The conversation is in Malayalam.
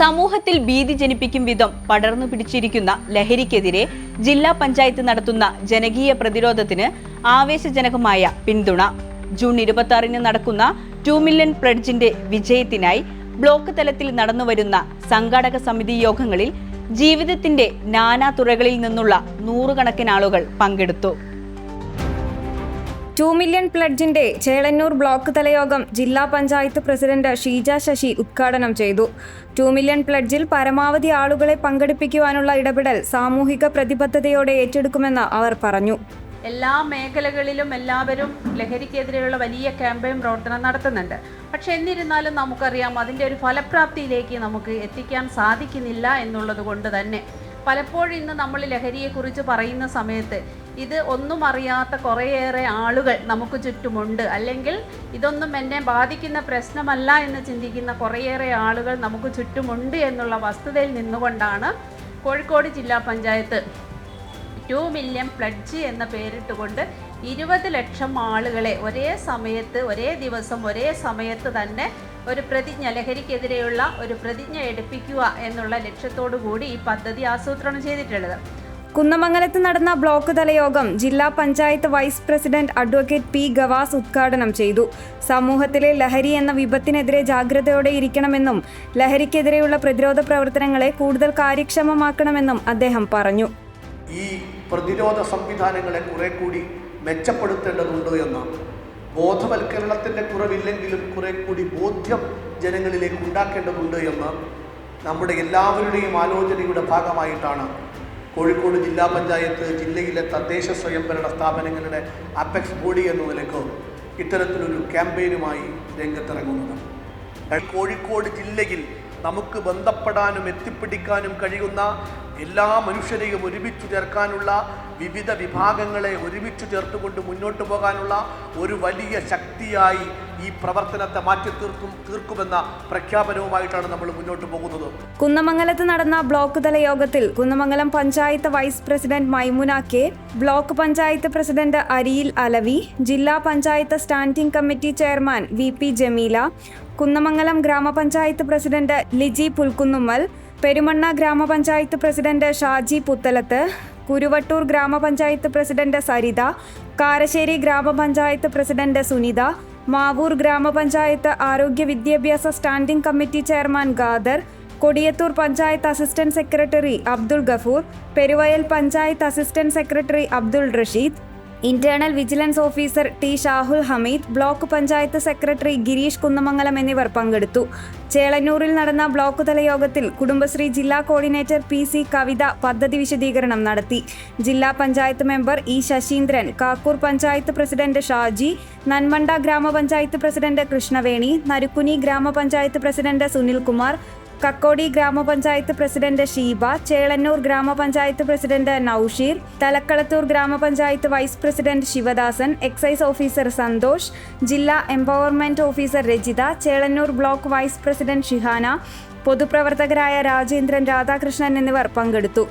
സമൂഹത്തിൽ ഭീതി ജനിപ്പിക്കും വിധം പടർന്നു പിടിച്ചിരിക്കുന്ന ലഹരിക്കെതിരെ ജില്ലാ പഞ്ചായത്ത് നടത്തുന്ന ജനകീയ പ്രതിരോധത്തിന് ആവേശജനകമായ പിന്തുണ. ജൂൺ ഇരുപത്തി നടക്കുന്ന ടു മില്യൺ പ്ലഡ്ജിന്റെ വിജയത്തിനായി ബ്ലോക്ക് തലത്തിൽ നടന്നുവരുന്ന സംഘാടക സമിതി യോഗങ്ങളിൽ ജീവിതത്തിന്റെ നാനാ തുറകളിൽ നിന്നുള്ള നൂറുകണക്കിന് ആളുകൾ പങ്കെടുത്തു. ടു മില്യൺ പ്ലഡ്ജിന്റെ ചേളന്നൂർ ബ്ലോക്ക് തലയോഗം ജില്ലാ പഞ്ചായത്ത് പ്രസിഡന്റ് ഷീജ ശശി ഉദ്ഘാടനം ചെയ്തു. ടു മില്യൺ പ്ലഡ്ജിൽ പരമാവധി ആളുകളെ പങ്കെടുപ്പിക്കുവാനുള്ള ഇടപെടൽ സാമൂഹിക പ്രതിബദ്ധതയോടെ ഏറ്റെടുക്കുമെന്ന് അവർ പറഞ്ഞു. എല്ലാ മേഖലകളിലും എല്ലാവരും ലഹരിക്കെതിരെയുള്ള വലിയ ക്യാമ്പയിൻ പ്രവർത്തനം നടത്തുന്നുണ്ട്. പക്ഷെ എന്നിരുന്നാലും നമുക്കറിയാം അതിന്റെ ഒരു ഫലപ്രാപ്തിയിലേക്ക് നമുക്ക് എത്തിക്കാൻ സാധിക്കുന്നില്ല എന്നുള്ളത് കൊണ്ട് തന്നെ. പലപ്പോഴും ഇന്ന് നമ്മൾ ലഹരിയെക്കുറിച്ച് പറയുന്ന സമയത്ത് ഇത് ഒന്നും അറിയാത്ത കുറേയേറെ ആളുകൾ നമുക്ക് ചുറ്റുമുണ്ട്. അല്ലെങ്കിൽ ഇതൊന്നും എന്നെ ബാധിക്കുന്ന പ്രശ്നമല്ല എന്ന് ചിന്തിക്കുന്ന കുറേയേറെ ആളുകൾ നമുക്ക് ചുറ്റുമുണ്ട് എന്നുള്ള വസ്തുതയിൽ നിന്നുകൊണ്ടാണ് കോഴിക്കോട് ജില്ലാ പഞ്ചായത്ത് ടു മില്യൺ പ്ലഡ്ജ് എന്ന പേരിട്ടുകൊണ്ട് ഇരുപത് ലക്ഷം ആളുകളെ ഒരേ സമയത്ത് ഒരേ ദിവസം ഒരേ സമയത്ത് തന്നെ ഒരു പ്രതിജ്ഞ ലഹരിക്കെതിരെയുള്ള ഒരു പ്രതിജ്ഞ എടുപ്പിക്കുക എന്നുള്ള ലക്ഷ്യത്തോടു കൂടി ഈ പദ്ധതി ആസൂത്രണം ചെയ്തിട്ടുള്ളത്. കുന്നമംഗലത്ത് നടന്ന ബ്ലോക്ക് തലയോഗം ജില്ലാ panchayat vice president advocate P Gavas ഉദ്ഘാടനം ചെയ്തു. സമൂഹത്തിലെ ലഹരി എന്ന വിപത്തിനെതിരെ ജാഗ്രതയോടെ ഇരിക്കണമെന്നും ലഹരിക്കെതിരെയുള്ള പ്രതിരോധ പ്രവർത്തനങ്ങളെ കൂടുതൽ കാര്യക്ഷമമാക്കണമെന്നും അദ്ദേഹം പറഞ്ഞു. ഈ പ്രതിരോധ സംവിധാനങ്ങളെ കുറെ കൂടി മെച്ചപ്പെടുത്തേണ്ടതുണ്ട് എന്ന് ബോധവൽക്കരണത്തിന്റെ കുറവില്ലെങ്കിലും കുറെ കൂടി ബോധ്യം ജനങ്ങളിലേക്ക് ഉണ്ടാക്കേണ്ടതുണ്ട് എന്ന് നമ്മുടെ എല്ലാവരുടെയും ആലോചനയുടെ ഭാഗമായിട്ടാണ് കോഴിക്കോട് ജില്ലാ പഞ്ചായത്ത് ജില്ലയിലെ തദ്ദേശ സ്വയംഭരണ സ്ഥാപനങ്ങളുടെ അപ്പെക്സ് ബോഡി എന്ന നിലയ്ക്ക് ഇത്തരത്തിലൊരു ക്യാമ്പയിനുമായി രംഗത്തിറങ്ങുന്നത്. കോഴിക്കോട് ജില്ലയിൽ നമുക്ക് ബന്ധപ്പെടാനും എത്തിപ്പിടിക്കാനും കഴിയുന്ന എല്ലാ മനുഷ്യരെയും ഒരുമിച്ച് ചേർക്കാനുള്ള വിവിധ വിഭാഗങ്ങളെ ഒരുമിച്ച് ചേർത്തുകൊണ്ട് മുന്നോട്ട് പോകാനുള്ള ഒരു വലിയ ശക്തിയായി ഈ പ്രവർത്തനത്തെ മാറ്റി തീർക്കും തീർക്കുമെന്ന പ്രഖ്യാപനവുമായിട്ടാണ് നമ്മൾ മുന്നോട്ട് പോകുന്നത്. കുന്നമംഗലത്ത് നടന്ന ബ്ലോക്ക് തല യോഗത്തിൽ Kunnamangalam panchayat vice president Maimuna K block panchayat president Ariyil Alavi ജില്ലാ panchayat standing committee chairman V P Jameela Kunnamangalam ഗ്രാമപഞ്ചായത്ത് പ്രസിഡന്റ് ലിജി പുൽക്കുന്നുമ്മൽ പെരുമണ്ണ ഗ്രാമപഞ്ചായത്ത് പ്രസിഡന്റ് ഷാജി പുത്തലത്ത് കുരുവട്ടൂർ ഗ്രാമപഞ്ചായത്ത് പ്രസിഡന്റ് സരിത കാരശ്ശേരി ഗ്രാമപഞ്ചായത്ത് പ്രസിഡന്റ് സുനിത മാവൂർ ഗ്രാമപഞ്ചായത്ത് ആരോഗ്യ വിദ്യാഭ്യാസ standing committee chairman Khader Kodiyathur panchayat assistant secretary Abdul Gafoor Peruvayal panchayat assistant secretary Abdul Rasheed internal vigilance officer T Shahul Hameed block panchayat secretary Gireesh Kunnamangalam എന്നിവർ പങ്കെടുത്തു. ചേളന്നൂരിൽ നടന്ന ബ്ലോക്ക് തല യോഗത്തിൽ കുടുംബശ്രീ ജില്ലാ കോർഡിനേറ്റർ പി സി കവിത പദ്ധതി വിശദീകരണം നടത്തി. ജില്ലാ panchayat member E Sasheendran Kakkur panchayat president Shaji Nanmanda ഗ്രാമപഞ്ചായത്ത് പ്രസിഡന്റ് കൃഷ്ണവേണി നരുക്കുനി ഗ്രാമപഞ്ചായത്ത് പ്രസിഡന്റ് സുനിൽകുമാർ കക്കോടി ഗ്രാമപഞ്ചായത്ത് പ്രസിഡന്റ് ഷീബ ചേളന്നൂർ ഗ്രാമപഞ്ചായത്ത് പ്രസിഡന്റ് നൌഷീർ തലക്കളത്തൂർ ഗ്രാമപഞ്ചായത്ത് vice president Sivadasan excise officer Santhosh ജില്ലാ empowerment officer Rajitha Chelannur block vice president Shihana പൊതുപ്രവർത്തകരായ Rajendran Radhakrishnan എന്നിവർ പങ്കെടുത്തു.